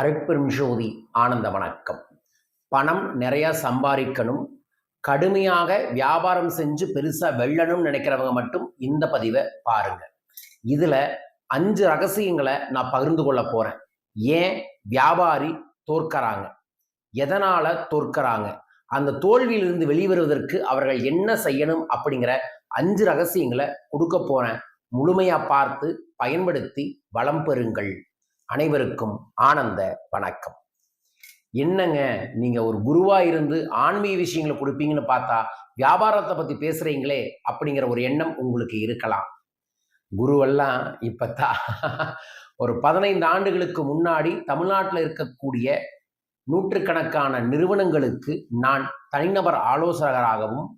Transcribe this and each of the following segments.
அருட்பெரும் ஜோதி ஆனந்த வணக்கம். பணம் நிறையா சம்பாதிக்கணும். கடுமையாக வியாபாரம் செஞ்சு பெருசாக வெல்லணும்னு நினைக்கிறவங்க மட்டும் இந்த பதிவை பாருங்க. இதில் அஞ்சு ரகசியங்களை நான் பகிர்ந்து கொள்ள போகிறேன் ஏன் வியாபாரி தோற்கறாங்க? எதனால் தோற்கறாங்க? அந்த தோல்வியிலிருந்து வெளிவருவதற்கு அவர்கள் என்ன செய்யணும் அப்படிங்கிற அஞ்சு ரகசியங்களை கொடுக்க போகிறேன் முழுமையாக பார்த்து பயன்படுத்தி வளம் பெறுங்கள். அனைவருக்கும் ஆனந்த வணக்கம். என்னங்க நீங்க ஒரு குருவா இருந்து ஆன்மீக விஷயங்களை கொடுப்பீங்கன்னு பார்த்தா வியாபாரத்தை பத்தி பேசுறீங்களே அப்படிங்கிற ஒரு எண்ணம் உங்களுக்கு இருக்கலாம். குருவெல்லாம் இப்பத்தா ஒரு பதினைந்து ஆண்டுகளுக்கு முன்னாடி தமிழ்நாட்டில் இருக்கக்கூடிய நூற்றுக்கணக்கான நிறுவனங்களுக்கு நான் தனிநபர் ஆலோசகராகவும்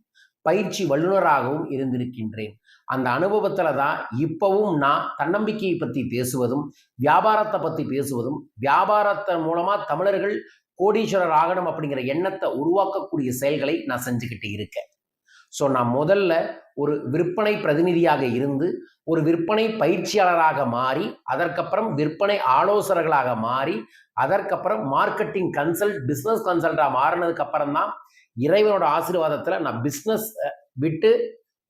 பயிற்சி வல்லுநராகவும் இருந்திருக்கின்றேன். அந்த அனுபவத்தில் தான் இப்போவும் நான் தன்னம்பிக்கையை பற்றி பேசுவதும் வியாபாரத்தை பற்றி பேசுவதும் வியாபாரத்தின் மூலமாக தமிழர்கள் கோடீஸ்வரர் ஆகணும் அப்படிங்கிற எண்ணத்தை உருவாக்கக்கூடிய செயல்களை நான் செஞ்சுக்கிட்டு இருக்கேன். ஸோ நான் முதல்ல ஒரு விற்பனை பிரதிநிதியாக இருந்து ஒரு விற்பனை பயிற்சியாளராக மாறி அதற்கப்புறம் விற்பனை ஆலோசகர்களாக மாறி அதற்கப்புறம் மார்க்கெட்டிங் கன்சல்ட் பிஸ்னஸ் கன்சல்ட்டாக மாறினதுக்கு அப்புறம் தான் இறைவனோட ஆசீர்வாதத்தில் நான் பிஸ்னஸ் விட்டு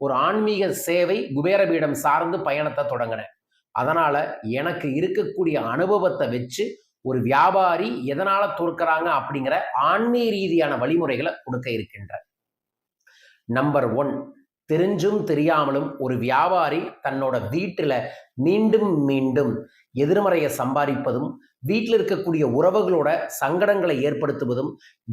ஒரு ஆன்மீக சேவை குபேரபீடம் சார்ந்து பயணத்தை தொடங்கினேன். அதனால் எனக்கு இருக்கக்கூடிய அனுபவத்தை வச்சு ஒரு வியாபாரி எதனால் தோற்கிறாங்க அப்படிங்கிற ஆன்மீக ரீதியான வழிமுறைகளை கொடுக்க இருக்கின்ற நம்பர் ஒன் தெரிஞ்சும் தெரியாமலும் ஒரு வியாபாரி தன்னோட வீட்டில் மீண்டும் மீண்டும் எதிர்மறையை சம்பாதிப்பதும் வீட்டில் இருக்கக்கூடிய உறவுகளோட சங்கடங்களை ஏற்படுத்துவதும்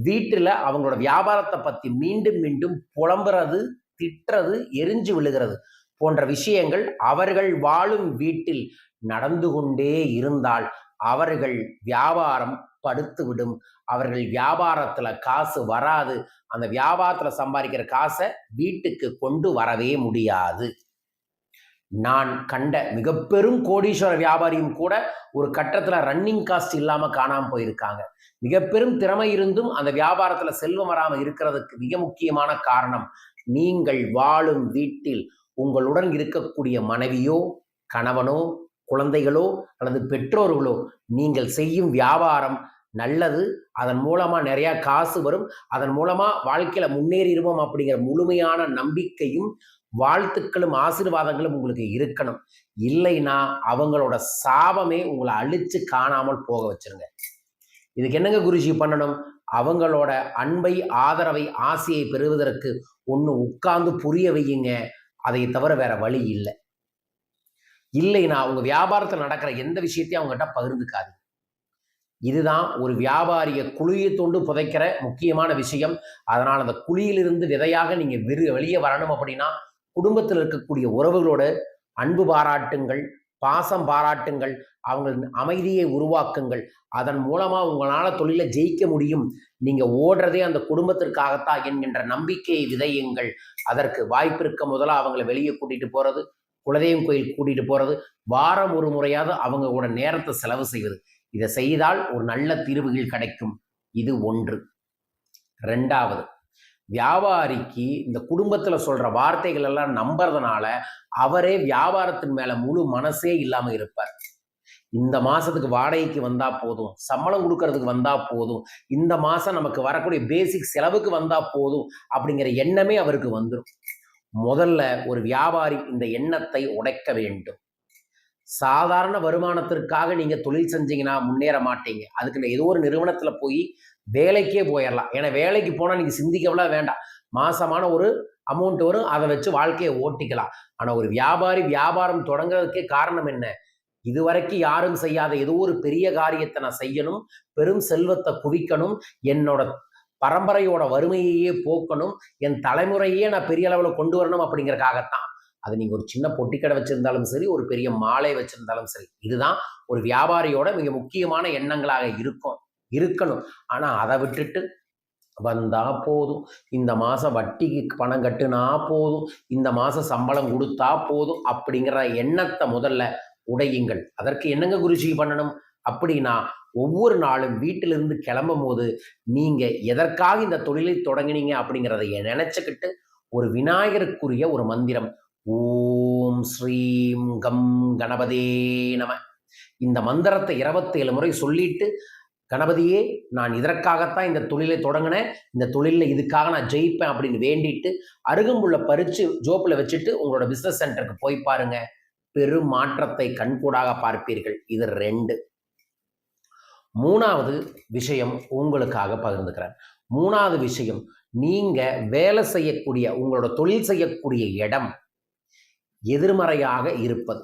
வீட்டில் அவங்களோட வியாபாரத்தை பற்றி மீண்டும் மீண்டும் புலம்புறது திட்டுறது எரிஞ்சு விழுகிறது போன்ற விஷயங்கள் அவர்கள் வாழும் வீட்டில் நடந்து கொண்டே இருந்தால் அவர்கள் வியாபாரம் படுத்துவிடும். அவர்கள் வியாபாரத்தில் காசு வராது. அந்த வியாபாரத்தில் சம்பாதிக்கிற காசை வீட்டுக்கு கொண்டு வரவே முடியாது. நான் கண்ட மிக பெரும் கோடீஸ்வர வியாபாரியும் கூட ஒரு கட்டத்தில் ரன்னிங் காஸ்ட் இல்லாமல் காணாமல் போயிருக்காங்க. மிக பெரும் திறமை இருந்தும் அந்த வியாபாரத்தில் செல்வம் வராமல் இருக்கிறதுக்கு மிக முக்கியமான காரணம் நீங்கள் வாழும் வீட்டில் உங்களுடன் இருக்கக்கூடிய மனைவியோ கணவனோ குழந்தைகளோ அல்லது பெற்றோர்களோ நீங்கள் செய்யும் வியாபாரம் நல்லது. அதன் மூலமா நிறையா காசு வரும். அதன் மூலமா வாழ்க்கையில முன்னேறிடுவோம் அப்படிங்கிற முழுமையான நம்பிக்கையும் வாழ்த்துக்களும் ஆசீர்வாதங்களும் உங்களுக்கு இருக்கணும். இல்லைன்னா அவங்களோட சாபமே உங்களை அழிச்சு காணாமல் போக வச்சிருங்க. இதுக்கு என்னங்க குருஜி பண்ணணும்? அவங்களோட அன்பை ஆதரவை ஆசையை பெறுவதற்கு ஒன்று உட்கார்ந்து புரிய வையுங்க. அதை தவிர வேற வழி இல்லை. இல்லைன்னா அவங்க வியாபாரத்தில் நடக்கிற எந்த விஷயத்தையும் அவங்ககிட்ட பகிர்ந்துக்காது இதுதான் ஒரு வியாபாரிய குழியை தொண்டு புதைக்கிற முக்கியமான விஷயம். அதனால் அந்த குழியிலிருந்து விதையாக நீங்கள் வெறு வெளியே வரணும் அப்படின்னா குடும்பத்தில் இருக்கக்கூடிய உறவுகளோட அன்பு பாராட்டுங்கள் பாசம் பாராட்டுங்கள் அவங்க அமைதியை உருவாக்குங்கள். அதன் மூலமாக உங்களால் தொழிலை ஜெயிக்க முடியும். நீங்கள் ஓடுறதே அந்த குடும்பத்திற்காகத்தான் என்கின்ற நம்பிக்கையை விதையுங்கள். அதற்கு வாய்ப்பு இருக்க முதல்ல அவங்களை வெளியே கூட்டிகிட்டு போகிறது குலதெய்வம் கோயில் கூட்டிகிட்டு போகிறது வாரம் ஒரு முறையாவது அவங்க கூட நேரத்தை செலவு செய்வது. இதை செய்தால் ஒரு நல்ல தீர்வுகள் கிடைக்கும். இது ஒன்று. ரெண்டாவது வியாபாரிக்கு இந்த குடும்பத்தில் சொல்கிற வார்த்தைகள் எல்லாம் நம்புறதுனால அவரே வியாபாரத்தின் மேலே முழு மனசே இல்லாமல் இருப்பார். இந்த மாசத்துக்கு வாடகைக்கு வந்தா போதும் சம்பளம் கொடுக்கறதுக்கு வந்தா போதும் இந்த மாசம் நமக்கு வரக்கூடிய பேசிக் செலவுக்கு வந்தா போதும் அப்படிங்கிற எண்ணமே அவருக்கு வந்துடும் முதல்ல ஒரு வியாபாரி இந்த எண்ணத்தை உடைக்க வேண்டும். சாதாரண வருமானத்திற்காக நீங்க தொழில் செஞ்சீங்கன்னா முன்னேற மாட்டீங்க. அதுக்கு ஏதோ ஒரு நிறுவனத்துல போய் வேலைக்கே போயிடலாம் ஏன்னா வேலைக்கு போனால் நீங்கள் சிந்திக்கவெல்லாம் வேண்டாம். மாசமான ஒரு அமௌண்ட் வரும். அதை வச்சு வாழ்க்கையை ஓட்டிக்கலாம். ஆனால் ஒரு வியாபாரி வியாபாரம் தொடங்குறதுக்கே காரணம் என்ன? இதுவரைக்கும் யாரும் செய்யாத ஏதோ ஒரு பெரிய காரியத்தை நான் செய்யணும். பெரும் செல்வத்தை குவிக்கணும். என்னோட பரம்பரையோட வறுமையையே போக்கணும். என் தலைமுறையே நான் பெரிய அளவில் கொண்டு வரணும் அப்படிங்கிறக்காகத்தான் அது நீங்கள் ஒரு சின்ன பொட்டிக்கடை வச்சுருந்தாலும் சரி ஒரு பெரிய மாலை வச்சுருந்தாலும் சரி இதுதான் ஒரு வியாபாரியோட மிக முக்கியமான எண்ணங்களாக இருக்கும். இருக்கணும். ஆனால் அதை விட்டுட்டு வந்தா போதும். இந்த மாதம் வட்டிக்கு பணம் கட்டுனா போதும். இந்த மாதம் சம்பளம் கொடுத்தா போதும் அப்படிங்கிற எண்ணத்தை முதல்ல உடையுங்கள். அதற்கு என்னங்க குருஜி பண்ணணும்? அப்படின்னா ஒவ்வொரு நாளும் வீட்டிலிருந்து கிளம்பும் போது நீங்கள் எதற்காக இந்த தொழிலை தொடங்கினீங்க அப்படிங்கிறத நினச்சிக்கிட்டு ஒரு விநாயகருக்குரிய ஒரு மந்திரம். ஓம் ஸ்ரீம் கம் கணபதே நம. இந்த மந்திரத்தை இருபத்தேழு முறை சொல்லிட்டு கணபதியே நான் இதற்காகத்தான் இந்த தொழிலை தொடங்கினேன். இந்த தொழிலில் இதுக்காக நான் ஜெயிப்பேன் அப்படின்னு வேண்டிட்டு அருகம்புள்ள பறித்து ஜோப்பில் வச்சுட்டு உங்களோட பிஸ்னஸ் சென்டருக்கு போய் பாருங்க. பெரும் மாற்றத்தை கண்கூடாக பார்ப்பீர்கள். இது ரெண்டு. மூணாவது விஷயம் உங்களுக்காக பகிர்ந்துக்கிறேன். மூணாவது விஷயம் நீங்க வேலை செய்யக்கூடிய உங்களோட தொழில் செய்யக்கூடிய இடம் எதிர்மறையாக இருப்பது.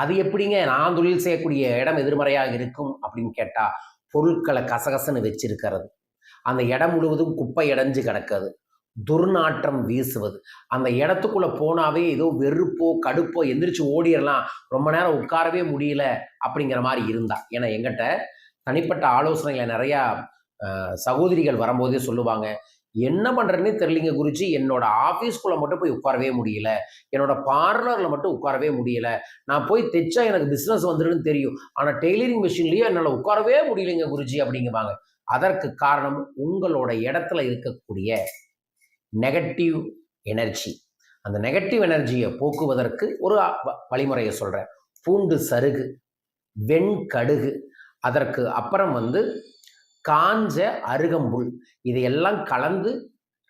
அது எப்படிங்க நான் தொழில் செய்யக்கூடிய இடம் எதிர்மறையாக இருக்கும் அப்படின்னு கேட்டா பொருட்களை கசகசன்னு வச்சிருக்கிறது. அந்த இடம் முழுவதும் குப்பை அடைஞ்சு கிடக்கிறது துர்நாற்றம் வீசுவது. அந்த இடத்துக்குள்ளே போனாவே ஏதோ வெறுப்போ கடுப்போ எந்திரிச்சு ஓடிடலாம் ரொம்ப நேரம் உட்காரவே முடியல அப்படிங்கிற மாதிரி இருந்தா. ஏன்னா எங்கிட்ட தனிப்பட்ட ஆலோசனைகளை நிறையா சகோதரிகள் வரும்போதே சொல்லுவாங்க. என்ன பண்ணுறேன்னு தெரியலிங்க குருஜி. என்னோட ஆஃபீஸ்க்குள்ளே மட்டும் போய் உட்காரவே முடியல. என்னோட பார்லரில் மட்டும் உட்காரவே முடியல. நான் போய் தைச்சா எனக்கு பிஸ்னஸ் வந்துடுன்னு தெரியும். ஆனால் டெய்லரிங் மிஷின்லேயே என்னால் உட்காரவே முடியலைங்க குருஜி அப்படிங்குவாங்க அதற்கு காரணம் உங்களோட இடத்துல இருக்கக்கூடிய நெகட்டிவ் எனர்ஜி அந்த நெகட்டிவ் எனர்ஜியை போக்குவதற்கு ஒரு வ- வழிமுறையை சொல்கிறேன் பூண்டு சருகு வெண்கடுகு. அதற்கு அப்புறம் வந்து காஞ்ச அருகம்புல். இதையெல்லாம் கலந்து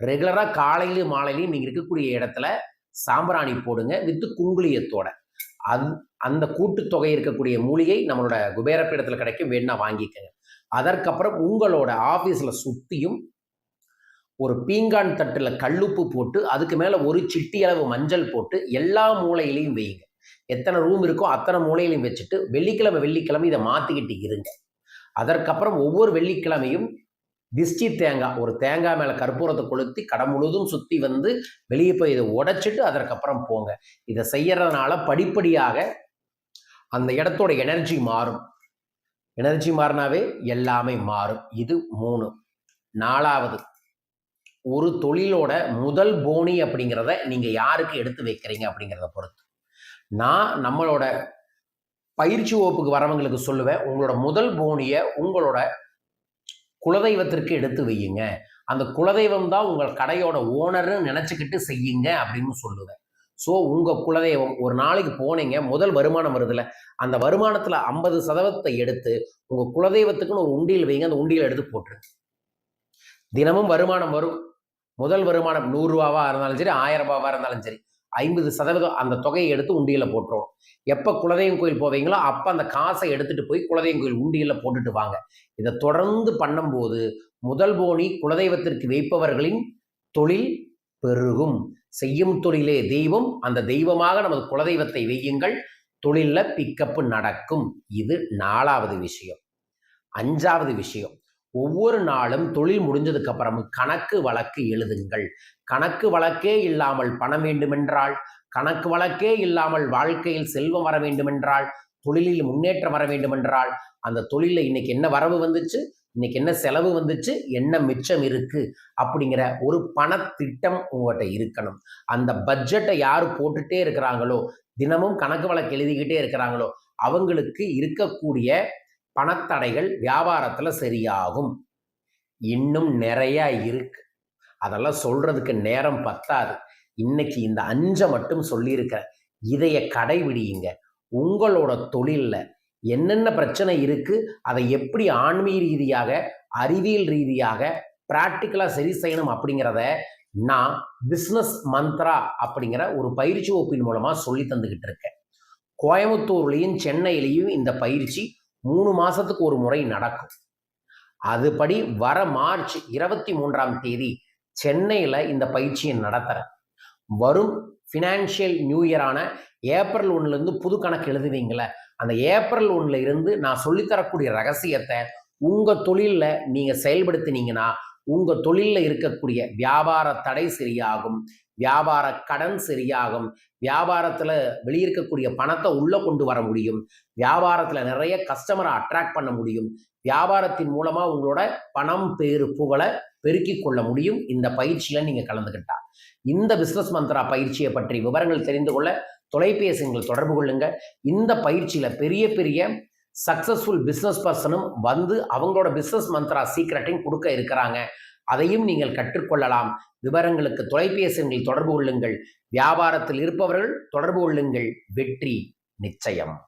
ரெகுலராக காலையிலையும் மாலையிலையும் நீங்கள் இருக்கக்கூடிய இடத்துல சாம்பிராணி போடுங்க வித்து குங்குளியத்தோட. அந் அந்த கூட்டுத்தொகை இருக்கக்கூடிய மூலிகை நம்மளோட குபேரப்பீடத்தில் கிடைக்கும் வேணா வாங்கிக்கங்க. அதற்கப்புறம் உங்களோட ஆஃபீஸில் சுற்றியும் ஒரு பீங்கான் தட்டில் கல்லுப்பு போட்டு அதுக்கு மேலே ஒரு சிட்டி அளவு மஞ்சள் போட்டு எல்லா மூலையிலையும் வையுங்க. எத்தனை ரூம் இருக்கோ அத்தனை மூலையிலையும் வச்சுட்டு வெள்ளிக்கிழமை வெள்ளிக்கிழமை இதை மாற்றிக்கிட்டு இருங்க. அதற்கப்புறம் ஒவ்வொரு வெள்ளிக்கிழமையும் திஷ்டி தேங்காய் ஒரு தேங்காய் மேலே கற்பூரத்தை கொளுத்தி கடை முழுதும் சுற்றி வந்து வெளியே போய் இதை உடைச்சிட்டு அதற்கப்புறம் போங்க. இதை செய்யறதுனால படிப்படியாக அந்த இடத்தோட எனர்ஜி மாறும். எனர்ஜி மாறினாவே எல்லாமே மாறும். இது மூணு. நாலாவது ஒரு தொழிலோட முதல் போனி அப்படிங்கிறத நீங்கள் யாருக்கு எடுத்து வைக்கிறீங்க அப்படிங்கிறத பொறுத்து. நான் நம்மளோட பயிற்சி வகுப்புக்கு வரவங்களுக்கு சொல்லுவேன் உங்களோட முதல் போனியை உங்களோட குலதெய்வத்திற்கு எடுத்து வையுங்க. அந்த குலதெய்வம் தான் உங்கள் கடையோட ஓனர்னு நினச்சிக்கிட்டு செய்யுங்க அப்படின்னு சொல்லுவேன். ஸோ உங்கள் குலதெய்வம் ஒரு நாளைக்கு போனீங்க முதல் வருமானம் வருதுல்ல அந்த வருமானத்தில் ஐம்பது சதவீதத்தை எடுத்து உங்கள் குலதெய்வத்துக்குன்னு ஒரு உண்டியல் வைங்க அந்த உண்டியில் எடுத்து போட்டுருங்க. தினமும் வருமானம் வரும். முதல் வருமானம் நூறுரூவாவாக இருந்தாலும் சரி ஆயிரம் ரூபாவாக இருந்தாலும் சரி. ஐம்பது சதவீதம் அந்த தொகையை எடுத்து உண்டியில் போட்டுருவோம் எப்போ குலதெய்வம் கோயில் போவீங்களோ அப்போ அந்த காசை எடுத்துட்டு போய் குலதெய்வம் கோயில் உண்டியில் போட்டுட்டு வாங்க. இதை தொடர்ந்து பண்ணும்போது முதல் போனி குலதெய்வத்திற்கு வைப்பவர்களின் தொழில் பெருகும். செய்யும் தொழிலே தெய்வம் அந்த தெய்வமாக நமது குலதெய்வத்தை வையுங்கள் தொழிலில் பிக்கப்பு நடக்கும். இது நாலாவது விஷயம். அஞ்சாவது விஷயம். ஒவ்வொரு நாளும் தொழில் முடிஞ்சதுக்கு அப்புறம் கணக்கு வழக்கு எழுதுங்கள். கணக்கு வழக்கே இல்லாமல் பணம் வேண்டுமென்றால் கணக்கு வழக்கே இல்லாமல் வாழ்க்கையில் செல்வம் வர வேண்டுமென்றால் தொழிலில் முன்னேற்றம் வர வேண்டுமென்றால் அந்த தொழிலில் இன்னைக்கு என்ன வரவு வந்துச்சு? இன்னைக்கு என்ன செலவு வந்துச்சு? என்ன மிச்சம் இருக்கு? அப்படிங்கிற ஒரு பணத்திட்டம் உங்கள்கிட்ட இருக்கணும். அந்த பட்ஜெட்டை யார் போட்டுட்டே இருக்கிறாங்களோ தினமும் கணக்கு வழக்கு எழுதிக்கிட்டே இருக்கிறாங்களோ அவங்களுக்கு இருக்கக்கூடிய பணத்தடைகள் வியாபாரத்தில் சரியாகும். இன்னும் நிறையா இருக்கு. அதெல்லாம் சொல்றதுக்கு நேரம் பத்தாது. இன்னைக்கு இந்த அஞ்சை மட்டும் சொல்லியிருக்கிறேன். இதைய கடைபிடியுங்க. உங்களோட தொழிலில் என்னென்ன பிரச்சனை இருக்கு அதை எப்படி ஆன்மீக ரீதியாக அறிவியல் ரீதியாக ப்ராக்டிக்கலாக சரி செய்யணும் அப்படிங்கிறத நான் பிஸ்னஸ் மந்த்ரா அப்படிங்கிற ஒரு பயிற்சி வகுப்பின் மூலமாக சொல்லி தந்துக்கிட்டு இருக்கேன். கோயம்புத்தூர்லேயும் சென்னையிலையும் இந்த பயிற்சி மூணு மாசத்துக்கு ஒரு முறை நடக்கும். அதுபடி வர மார்ச் இருபத்தி மூன்றாம் தேதி சென்னையில் இந்த பயிற்சியை நடத்துகிறேன் வரும் ஃபினான்ஷியல் நியூ இயரான ஏப்ரல் ஒன்றுலேருந்து புது கணக்கு எழுதுவீங்களே அந்த ஏப்ரல் ஒன்ல இருந்து நான் சொல்லித்தரக்கூடிய ரகசியத்தை உங்கள் தொழிலில் நீங்கள் செயல்படுத்தினீங்கன்னா உங்கள் தொழிலில் இருக்கக்கூடிய வியாபார தடை சரியாகும். வியாபார கடன் சரியாகும். வியாபாரத்தில் வெளியிருக்கக்கூடிய பணத்தை உள்ளே கொண்டு வர முடியும். வியாபாரத்தில் நிறைய கஸ்டமரை அட்ராக்ட் பண்ண முடியும். வியாபாரத்தின் மூலமாக உங்களோட பணம் பேரு புகழை பெருக்கி கொள்ள முடியும். இந்த பயிற்சியில் நீங்கள் கலந்துக்கிட்டா இந்த பிஸ்னஸ் மந்த்ரா பயிற்சியை பற்றி விவரங்கள் தெரிந்து கொள்ள தொலைபேசிகள் தொடர்பு கொள்ளுங்க. இந்த பயிற்சியில் பெரிய பெரிய சக்ஸஸ்ஃபுல் பிஸ்னஸ் பர்சனும் வந்து அவங்களோட பிஸ்னஸ் மந்த்ரா சீக்ரெட்டையும் கொடுக்க இருக்கிறாங்க. அதையும் நீங்கள் கற்றுக்கொள்ளலாம். விவரங்களுக்கு தொலைபேசிகளில் தொடர்பு கொள்ளுங்கள். வியாபாரத்தில் இருப்பவர்கள் தொடர்பு கொள்ளுங்கள். வெற்றி நிச்சயம்.